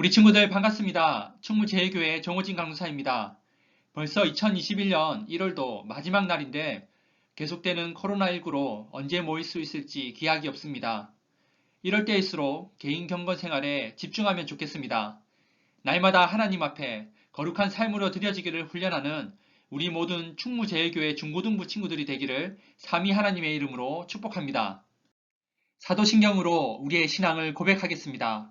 우리 친구들 반갑습니다. 충무제일교회 정호진 강사입니다. 벌써 2021년 1월도 마지막 날인데 계속되는 코로나19로 언제 모일 수 있을지 기약이 없습니다. 이럴 때일수록 개인 경건 생활에 집중하면 좋겠습니다. 날마다 하나님 앞에 거룩한 삶으로 드려지기를 훈련하는 우리 모든 충무제일교회 중고등부 친구들이 되기를 삼위 하나님의 이름으로 축복합니다. 사도신경으로 우리의 신앙을 고백하겠습니다.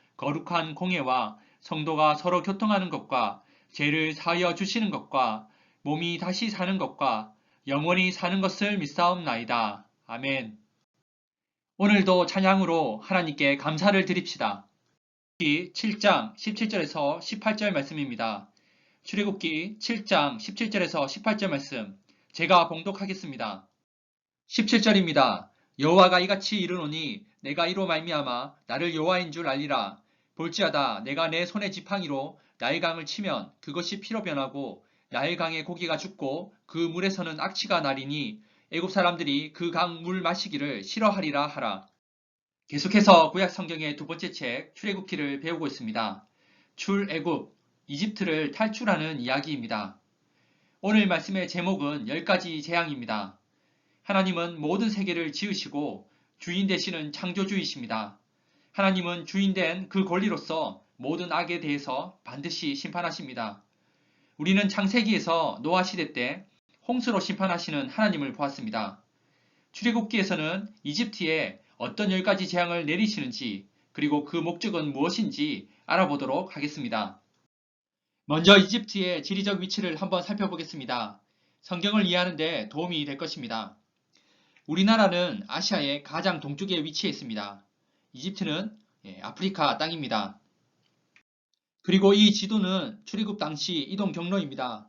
거룩한 공예와 성도가 서로 교통하는 것과 죄를 사하여 주시는 것과 몸이 다시 사는 것과 영원히 사는 것을 믿사옵나이다. 아멘. 오늘도 찬양으로 하나님께 감사를 드립시다. 7장 17절에서 18절 말씀입니다. 출애굽기 7장 17절에서 18절 말씀 제가 봉독하겠습니다. 17절입니다. 여호와가 이같이 이르노니 내가 이로 말미암아 나를 여호와인 줄 알리라. 볼지어다 내가 내 손의 지팡이로 나일강을 치면 그것이 피로 변하고 나일강의 고기가 죽고 그 물에서는 악취가 나리니 애굽 사람들이 그 강 물 마시기를 싫어하리라 하라. 계속해서 구약 성경의 두 번째 책 출애굽기를 배우고 있습니다. 출애굽 이집트를 탈출하는 이야기입니다. 오늘 말씀의 제목은 10가지 재앙입니다. 하나님은 모든 세계를 지으시고 주인 되시는 창조주이십니다. 하나님은 주인된 그 권리로서 모든 악에 대해서 반드시 심판하십니다. 우리는 창세기에서 노아 시대 때 홍수로 심판하시는 하나님을 보았습니다. 출애굽기에서는 이집트에 어떤 열 가지 재앙을 내리시는지 그리고 그 목적은 무엇인지 알아보도록 하겠습니다. 먼저 이집트의 지리적 위치를 한번 살펴보겠습니다. 성경을 이해하는데 도움이 될 것입니다. 우리나라는 아시아의 가장 동쪽에 위치해 있습니다. 이집트는 예, 아프리카 땅입니다. 그리고 이 지도는 출애굽 당시 이동 경로입니다.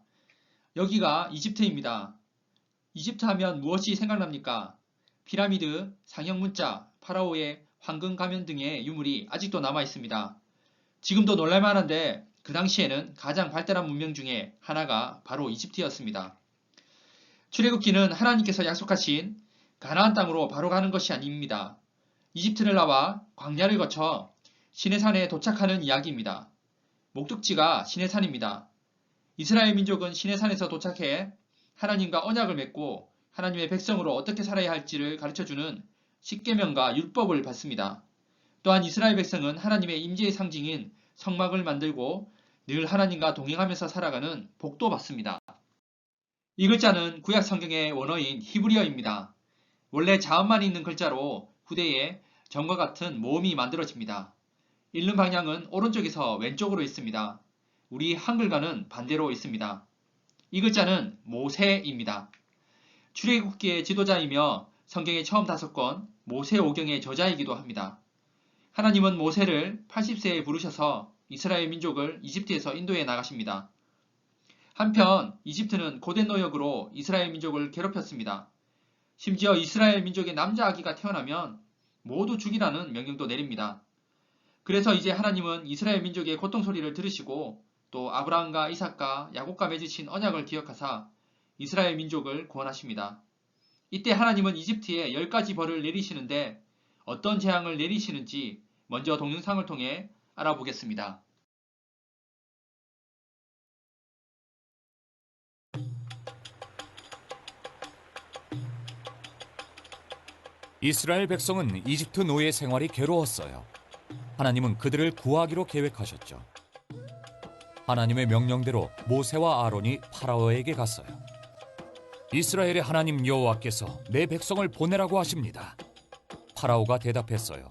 여기가 이집트입니다. 이집트 하면 무엇이 생각납니까? 피라미드, 상형 문자, 파라오의 황금 가면 등의 유물이 아직도 남아 있습니다. 지금도 놀랄만한데 그 당시에는 가장 발달한 문명 중에 하나가 바로 이집트였습니다. 출애굽기는 하나님께서 약속하신 가나안 땅으로 바로 가는 것이 아닙니다. 이집트를 나와 광야를 거쳐 시내산에 도착하는 이야기입니다. 목적지가 시내산입니다. 이스라엘 민족은 시내산에서 도착해 하나님과 언약을 맺고 하나님의 백성으로 어떻게 살아야 할지를 가르쳐주는 십계명과 율법을 받습니다. 또한 이스라엘 백성은 하나님의 임재의 상징인 성막을 만들고 늘 하나님과 동행하면서 살아가는 복도 받습니다. 이 글자는 구약 성경의 원어인 히브리어입니다. 원래 자음만 있는 글자로 후대에 점과 같은 모음이 만들어집니다. 읽는 방향은 오른쪽에서 왼쪽으로 있습니다. 우리 한글과는 반대로 있습니다. 이 글자는 모세입니다. 출애굽기의 지도자이며 성경의 처음 다섯 권 모세 오경의 저자이기도 합니다. 하나님은 모세를 80세에 부르셔서 이스라엘 민족을 이집트에서 인도해 나가십니다. 한편 이집트는 고된 노역으로 이스라엘 민족을 괴롭혔습니다. 심지어 이스라엘 민족의 남자 아기가 태어나면 모두 죽이라는 명령도 내립니다. 그래서 이제 하나님은 이스라엘 민족의 고통 소리를 들으시고 또 아브라함과 이삭과 야곱과 맺으신 언약을 기억하사 이스라엘 민족을 구원하십니다. 이때 하나님은 이집트에 열 가지 벌을 내리시는데 어떤 재앙을 내리시는지 먼저 동영상을 통해 알아보겠습니다. 이스라엘 백성은 이집트 노예 생활이 괴로웠어요. 하나님은 그들을 구하기로 계획하셨죠. 하나님의 명령대로 모세와 아론이 파라오에게 갔어요. 이스라엘의 하나님 여호와께서 내 백성을 보내라고 하십니다. 파라오가 대답했어요.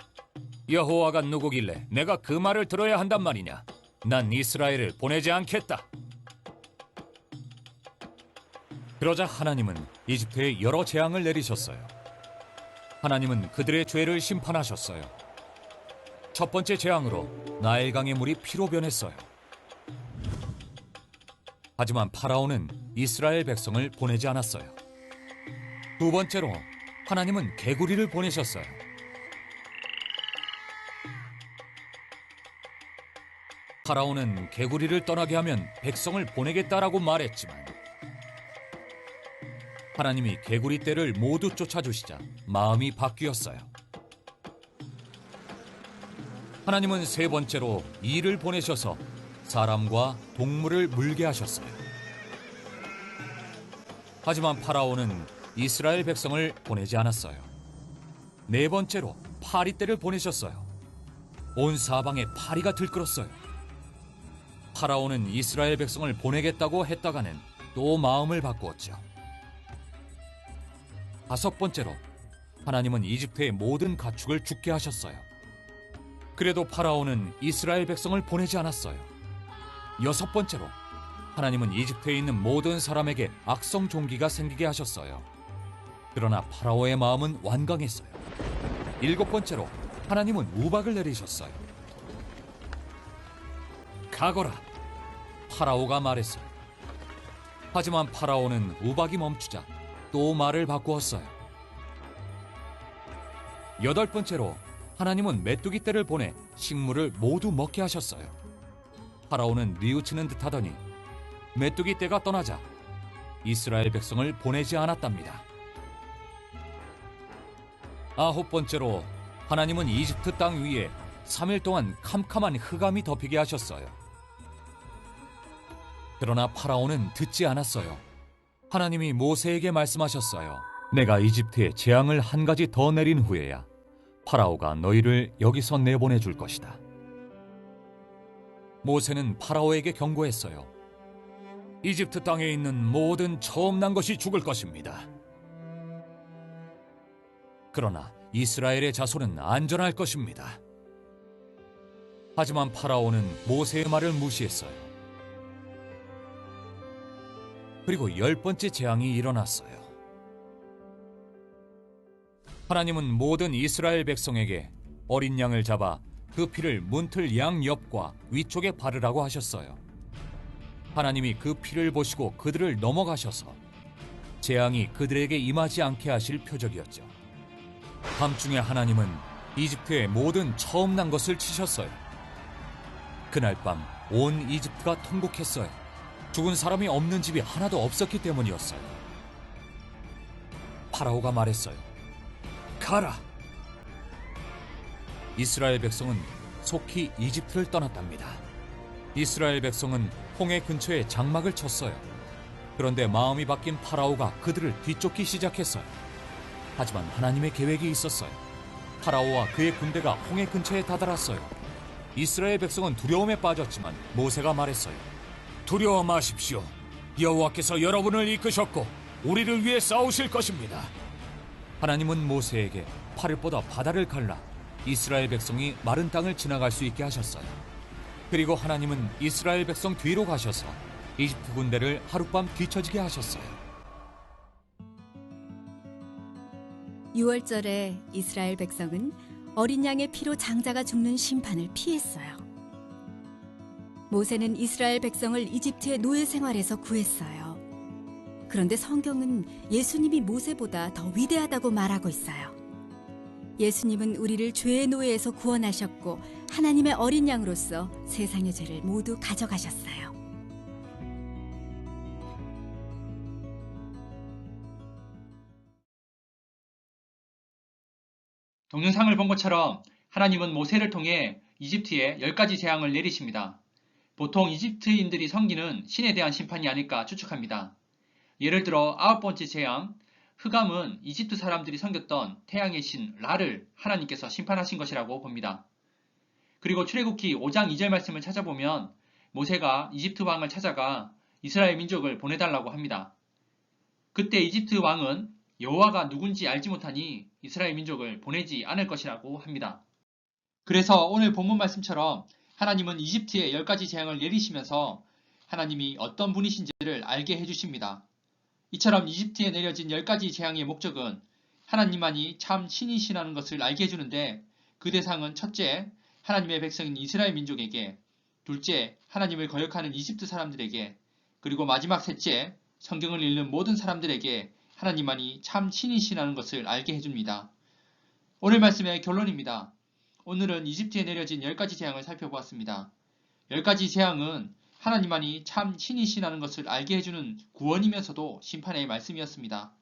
여호와가 누구길래 내가 그 말을 들어야 한단 말이냐? 난 이스라엘을 보내지 않겠다. 그러자 하나님은 이집트에 여러 재앙을 내리셨어요. 하나님은 그들의 죄를 심판하셨어요. 첫 번째 재앙으로 나일강의 물이 피로 변했어요. 하지만 파라오는 이스라엘 백성을 보내지 않았어요. 두 번째로 하나님은 개구리를 보내셨어요. 파라오는 개구리를 떠나게 하면 백성을 보내겠다라고 말했지만 하나님이 개구리 떼를 모두 쫓아주시자 마음이 바뀌었어요. 하나님은 세 번째로 이를 보내셔서 사람과 동물을 물게 하셨어요. 하지만 파라오는 이스라엘 백성을 보내지 않았어요. 네 번째로 파리 떼를 보내셨어요. 온 사방에 파리가 들끓었어요. 파라오는 이스라엘 백성을 보내겠다고 했다가는 또 마음을 바꾸었죠. 다섯 번째로 하나님은 이집트의 모든 가축을 죽게 하셨어요. 그래도 파라오는 이스라엘 백성을 보내지 않았어요. 여섯 번째로 하나님은 이집트에 있는 모든 사람에게 악성 종기가 생기게 하셨어요. 그러나 파라오의 마음은 완강했어요. 일곱 번째로 하나님은 우박을 내리셨어요. 가거라. 파라오가 말했어요. 하지만 파라오는 우박이 멈추자 또 말을 바꾸었어요. 여덟 번째로 하나님은 메뚜기 떼를 보내 식물을 모두 먹게 하셨어요. 파라오는 뉘우치는 듯하더니 메뚜기 떼가 떠나자 이스라엘 백성을 보내지 않았답니다. 아홉 번째로 하나님은 이집트 땅 위에 3일 동안 캄캄한 흑암이 덮이게 하셨어요. 그러나 파라오는 듣지 않았어요. 하나님이 모세에게 말씀하셨어요. 내가 이집트에 재앙을 한 가지 더 내린 후에야 파라오가 너희를 여기서 내보내 줄 것이다. 모세는 파라오에게 경고했어요. 이집트 땅에 있는 모든 처음 난 것이 죽을 것입니다. 그러나 이스라엘의 자손은 안전할 것입니다. 하지만 파라오는 모세의 말을 무시했어요. 그리고 열 번째 재앙이 일어났어요. 하나님은 모든 이스라엘 백성에게 어린 양을 잡아 그 피를 문틀 양 옆과 위쪽에 바르라고 하셨어요. 하나님이 그 피를 보시고 그들을 넘어가셔서 재앙이 그들에게 임하지 않게 하실 표적이었죠. 밤중에 하나님은 이집트의 모든 처음 난 것을 치셨어요. 그날 밤 온 이집트가 통곡했어요. 죽은 사람이 없는 집이 하나도 없었기 때문이었어요. 파라오가 말했어요. 가라! 이스라엘 백성은 속히 이집트를 떠났답니다. 이스라엘 백성은 홍해 근처에 장막을 쳤어요. 그런데 마음이 바뀐 파라오가 그들을 뒤쫓기 시작했어요. 하지만 하나님의 계획이 있었어요. 파라오와 그의 군대가 홍해 근처에 다다랐어요. 이스라엘 백성은 두려움에 빠졌지만 모세가 말했어요. 두려워 마십시오. 여호와께서 여러분을 이끄셨고 우리를 위해 싸우실 것입니다. 하나님은 모세에게 팔을 뻗어 바다를 갈라 이스라엘 백성이 마른 땅을 지나갈 수 있게 하셨어요. 그리고 하나님은 이스라엘 백성 뒤로 가셔서 이집트 군대를 하룻밤 뒤처지게 하셨어요. 6월절에 이스라엘 백성은 어린 양의 피로 장자가 죽는 심판을 피했어요. 모세는 이스라엘 백성을 이집트의 노예 생활에서 구했어요. 그런데 성경은 예수님이 모세보다 더 위대하다고 말하고 있어요. 예수님은 우리를 죄의 노예에서 구원하셨고 하나님의 어린 양으로서 세상의 죄를 모두 가져가셨어요. 동영상을 본 것처럼 하나님은 모세를 통해 이집트에 열 가지 재앙을 내리십니다. 보통 이집트인들이 섬기는 신에 대한 심판이 아닐까 추측합니다. 예를 들어 아홉 번째 재앙, 흑암은 이집트 사람들이 섬겼던 태양의 신 라를 하나님께서 심판하신 것이라고 봅니다. 그리고 출애굽기 5장 2절 말씀을 찾아보면 모세가 이집트 왕을 찾아가 이스라엘 민족을 보내달라고 합니다. 그때 이집트 왕은 여호와가 누군지 알지 못하니 이스라엘 민족을 보내지 않을 것이라고 합니다. 그래서 오늘 본문 말씀처럼 하나님은 이집트에 열 가지 재앙을 내리시면서 하나님이 어떤 분이신지를 알게 해주십니다. 이처럼 이집트에 내려진 열 가지 재앙의 목적은 하나님만이 참 신이시라는 것을 알게 해주는데 그 대상은 첫째, 하나님의 백성인 이스라엘 민족에게, 둘째, 하나님을 거역하는 이집트 사람들에게, 그리고 마지막 셋째, 성경을 읽는 모든 사람들에게 하나님만이 참 신이시라는 것을 알게 해줍니다. 오늘 말씀의 결론입니다. 오늘은 이집트에 내려진 10가지 재앙을 살펴보았습니다. 10가지 재앙은 하나님만이 참 신이시라는 것을 알게 해주는 구원이면서도 심판의 말씀이었습니다.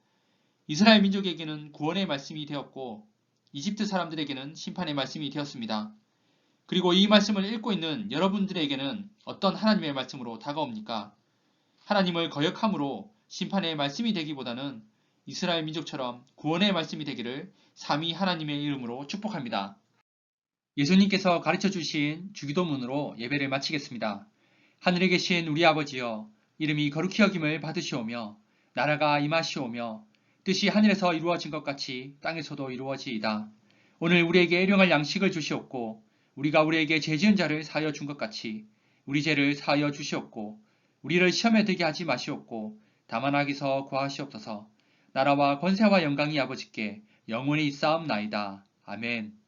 이스라엘 민족에게는 구원의 말씀이 되었고 이집트 사람들에게는 심판의 말씀이 되었습니다. 그리고 이 말씀을 읽고 있는 여러분들에게는 어떤 하나님의 말씀으로 다가옵니까? 하나님을 거역함으로 심판의 말씀이 되기보다는 이스라엘 민족처럼 구원의 말씀이 되기를 삼위 하나님의 이름으로 축복합니다. 예수님께서 가르쳐 주신 주기도문으로 예배를 마치겠습니다. 하늘에 계신 우리 아버지여 이름이 거룩히 여김을 받으시오며 나라가 임하시오며 뜻이 하늘에서 이루어진 것 같이 땅에서도 이루어지이다. 오늘 우리에게 일용할 양식을 주시옵고 우리가 우리에게 죄 지은 자를 사하여 준 것 같이 우리 죄를 사하여 주시옵고 우리를 시험에 들게 하지 마시옵고 다만 악에서 구하시옵소서 나라와 권세와 영광이 아버지께 영원히 있사옵나이다. 아멘